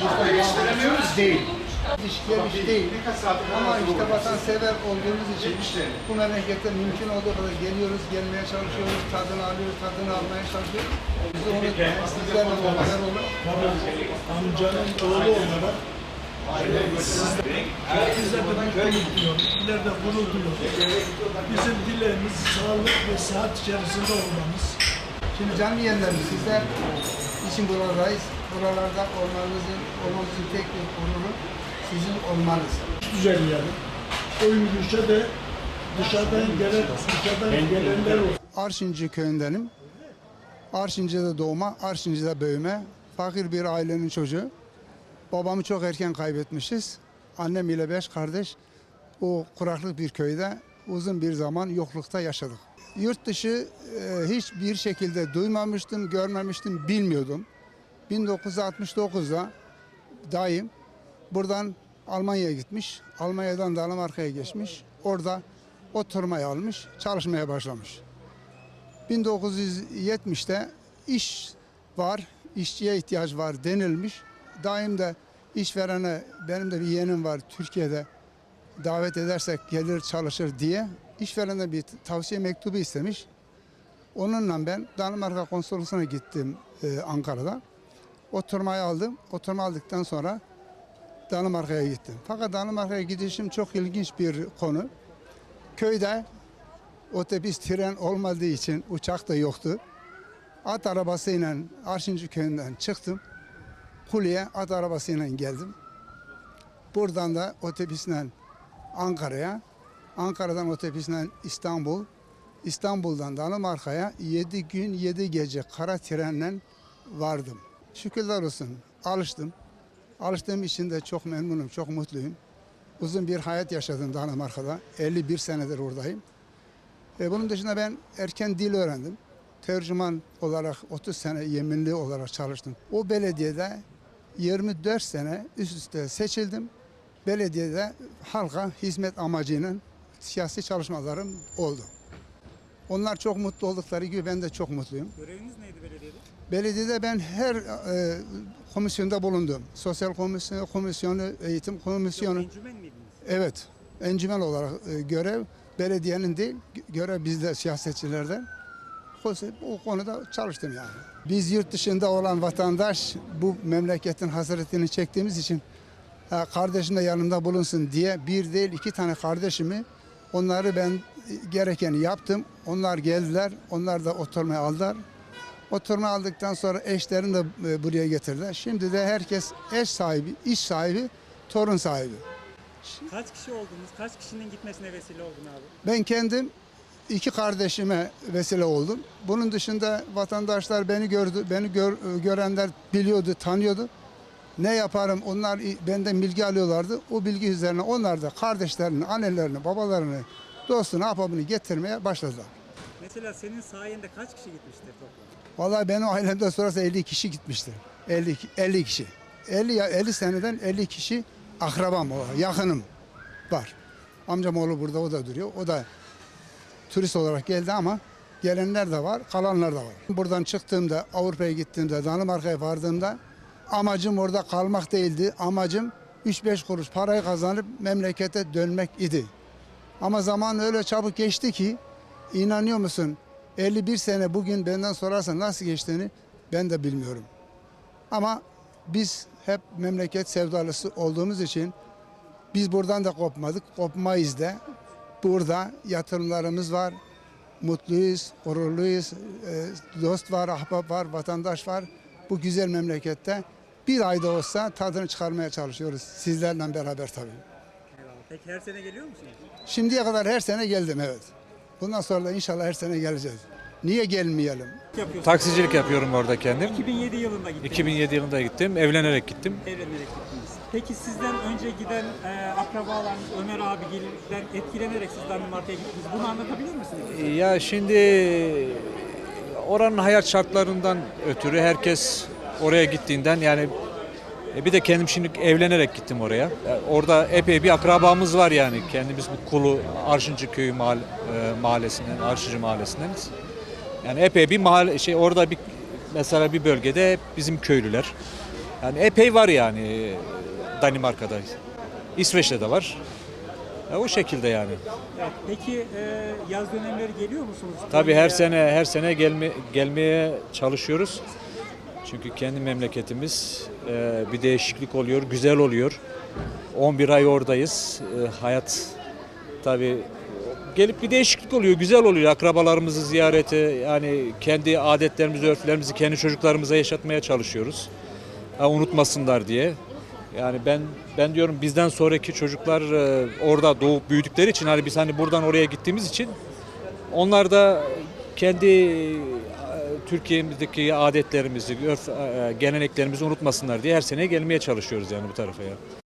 şey bir duruşta bağlı değil. İş geliş değil. Ama işte vatansever olduğumuz için bu memlekette mümkün olduğu kadar geliyoruz, gelmeye çalışıyoruz, tadını alıyoruz, tadını almaya çalışıyoruz. Bizi unutmayın, sizlerle beraber olun. amcanın oğlu olarak herkese mutluluk diliyorum. İleride gurur duyuyorum. Bizim dileğimiz sağlık ve sıhhat içerisinde olmamız. Şimdi canlı yayınlarımız sizler için buradayız. Buralarda olmanızın, olmamızın tek bir gururu sizin olmanız. Düzenleyelim. O yürüyüşe de dışarıdan gelen, dışarıdan gelenler olsun. Arşinci köyündenim. Arşinci'de doğma, Arşinci'de büyüme. Fakir bir ailenin çocuğu. Babamı çok erken kaybetmişiz. Annem ile beş kardeş o kuraklık bir köyde uzun bir zaman yoklukta yaşadık. Yurt dışı e, hiçbir şekilde duymamıştım, görmemiştim, bilmiyordum. 1969'da dayım buradan Almanya'ya gitmiş. Almanya'dan Danimarka'ya geçmiş. Orada oturmayı almış, çalışmaya başlamış. 1970'te iş var, işçiye ihtiyaç var denilmiş. Daim de işverene benim de bir yeğenim var Türkiye'de davet edersek gelir çalışır diye işverene bir tavsiye mektubu istemiş. Onunla ben Danimarka konsolosluğuna gittim e, Ankara'da. Oturmayı aldım. Oturma aldıktan sonra Danimarka'ya gittim. Fakat Danimarka'ya gidişim çok ilginç bir konu. Köyde otobüs tren olmadığı için uçak da yoktu. At arabasıyla Arşincı köyünden çıktım. Kule'ye at arabasıyla geldim. Buradan da otobüsle Ankara'ya, Ankara'dan otobüsle İstanbul, İstanbul'dan Danimarka'ya 7 gün 7 gece kara trenle vardım. Şükürler olsun alıştım. Alıştığım için de çok memnunum, çok mutluyum. Uzun bir hayat yaşadım Danimarka'da. 51 senedir oradayım. E, bunun dışında ben erken dil öğrendim. Tercüman olarak 30 sene yeminli olarak çalıştım. O belediyede 24 sene üst üste seçildim. Belediyede halka hizmet amacıyla siyasi çalışmalarım oldu. Onlar çok mutlu oldukları gibi ben de çok mutluyum. Göreviniz neydi belediyede? Belediyede ben her e, komisyonda bulundum. Sosyal komisyonu, komisyonu, eğitim komisyonu. Encümen miydiniz? Evet, encümen olarak e, görev belediyenin değil, görev bizde siyasetçilerde. O, konuda çalıştım yani. Biz yurt dışında olan vatandaş bu memleketin hasretini çektiğimiz için kardeşim de yanımda bulunsun diye bir değil iki tane kardeşimi onları ben gerekeni yaptım. Onlar geldiler, onlar da oturmaya aldılar. Oturma aldıktan sonra eşlerini de e, buraya getirdiler. Şimdi de herkes eş sahibi, iş sahibi, torun sahibi. Kaç kişi oldunuz? Kaç kişinin gitmesine vesile oldun abi? Ben kendim iki kardeşime vesile oldum. Bunun dışında vatandaşlar beni gördü, beni gör- görenler biliyordu, tanıyordu. Ne yaparım onlar benden bilgi alıyorlardı. O bilgi üzerine onlar da kardeşlerini, annelerini, babalarını, dostunu, ahbabını getirmeye başladılar. Mesela senin sayende kaç kişi gitmiştir toplam? Vallahi benim ailemden sonrası 50 kişi gitmiştir. 50, 50 kişi. 50, ya- 50 seneden 50 kişi akrabam, yakınım var. Amcam oğlu burada, o da duruyor. O da turist olarak geldi ama gelenler de var, kalanlar da var. Buradan çıktığımda, Avrupa'ya gittiğimde, Danimarka'ya vardığımda amacım orada kalmak değildi. Amacım 3-5 kuruş parayı kazanıp memlekete dönmek idi. Ama zaman öyle çabuk geçti ki inanıyor musun 51 sene bugün benden sorarsan nasıl geçtiğini ben de bilmiyorum. Ama biz hep memleket sevdalısı olduğumuz için biz buradan da kopmadık, kopmayız da. Burada yatırımlarımız var, mutluyuz, gururluyuz, e, dost var, ahbap var, vatandaş var. Bu güzel memlekette bir ayda olsa tadını çıkarmaya çalışıyoruz sizlerle beraber tabii. Peki her sene geliyor musunuz? Şimdiye kadar her sene geldim evet. Bundan sonra da inşallah her sene geleceğiz. Niye gelmeyelim? Taksicilik yapıyorum orada kendim. 2007 yılında gittiniz. 2007 yılında gittim. Evlenerek gittim. Evlenerek gittiniz. Peki sizden önce giden e, akrabalarınız Ömer abigilden etkilenerek siz Danimarka'ya gittiniz. Bunu anlatabilir misiniz? Ya şimdi oranın hayat şartlarından ötürü herkes oraya gittiğinden yani e, bir de kendim şimdi evlenerek gittim oraya. E, Orada epey bir akrabamız var yani. Kendimiz bu Kulu Arşıncı Köyü mahalle, e, mahallesinden, Arşıncı mahallesindeniz. Yani epey bir mahalle şey orada bir mesela bir bölgede bizim köylüler. Yani epey var yani e, Danimarka'da. İsveç'te de var. Ya o şekilde yani. Evet. Peki e, yaz dönemleri geliyor musunuz? Tabii her sene her sene gelme, gelmeye çalışıyoruz. Çünkü kendi memleketimiz e, bir değişiklik oluyor, güzel oluyor. 11 ay oradayız. E, hayat tabii gelip bir değişiklik oluyor, güzel oluyor. Akrabalarımızı ziyareti, yani kendi adetlerimizi, örflerimizi kendi çocuklarımıza yaşatmaya çalışıyoruz. Ha, unutmasınlar diye. Yani ben ben diyorum bizden sonraki çocuklar e, orada doğup büyüdükleri için hani biz hani buradan oraya gittiğimiz için onlar da kendi Türkiye'mizdeki adetlerimizi, örf, e, geleneklerimizi unutmasınlar diye her sene gelmeye çalışıyoruz yani bu tarafa ya.